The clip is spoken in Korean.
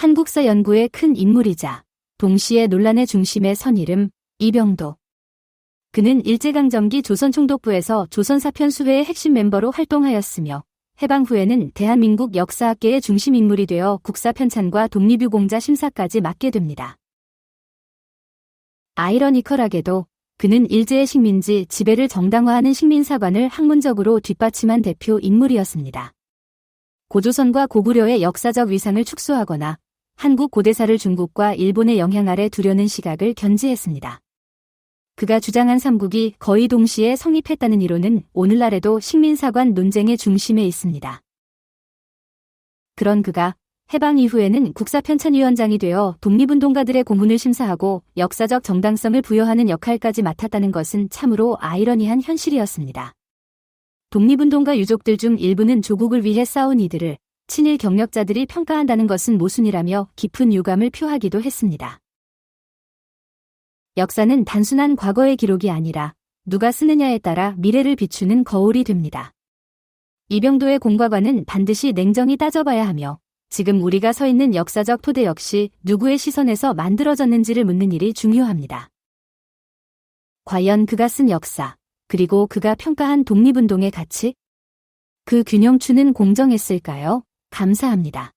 한국사 연구의 큰 인물이자 동시에 논란의 중심에 선 이름 이병도. 그는 일제강점기 조선총독부에서 조선사편수회의 핵심 멤버로 활동하였으며 해방 후에는 대한민국 역사학계의 중심 인물이 되어 국사 편찬과 독립유공자 심사까지 맡게 됩니다. 아이러니컬하게도 그는 일제의 식민지 지배를 정당화하는 식민사관을 학문적으로 뒷받침한 대표 인물이었습니다. 고조선과 고구려의 역사적 위상을 축소하거나 한국 고대사를 중국과 일본의 영향 아래 두려는 시각을 견지했습니다. 그가 주장한 삼국이 거의 동시에 성립했다는 이론은 오늘날에도 식민사관 논쟁의 중심에 있습니다. 그런 그가 해방 이후에는 국사편찬위원장이 되어 독립운동가들의 고문을 심사하고 역사적 정당성을 부여하는 역할까지 맡았다는 것은 참으로 아이러니한 현실이었습니다. 독립운동가 유족들 중 일부는 조국을 위해 싸운 이들을 친일 경력자들이 평가한다는 것은 모순이라며 깊은 유감을 표하기도 했습니다. 역사는 단순한 과거의 기록이 아니라 누가 쓰느냐에 따라 미래를 비추는 거울이 됩니다. 이병도의 공과관은 반드시 냉정히 따져봐야 하며 지금 우리가 서 있는 역사적 토대 역시 누구의 시선에서 만들어졌는지를 묻는 일이 중요합니다. 과연 그가 쓴 역사, 그리고 그가 평가한 독립운동의 가치? 그 균형추는 공정했을까요? 감사합니다.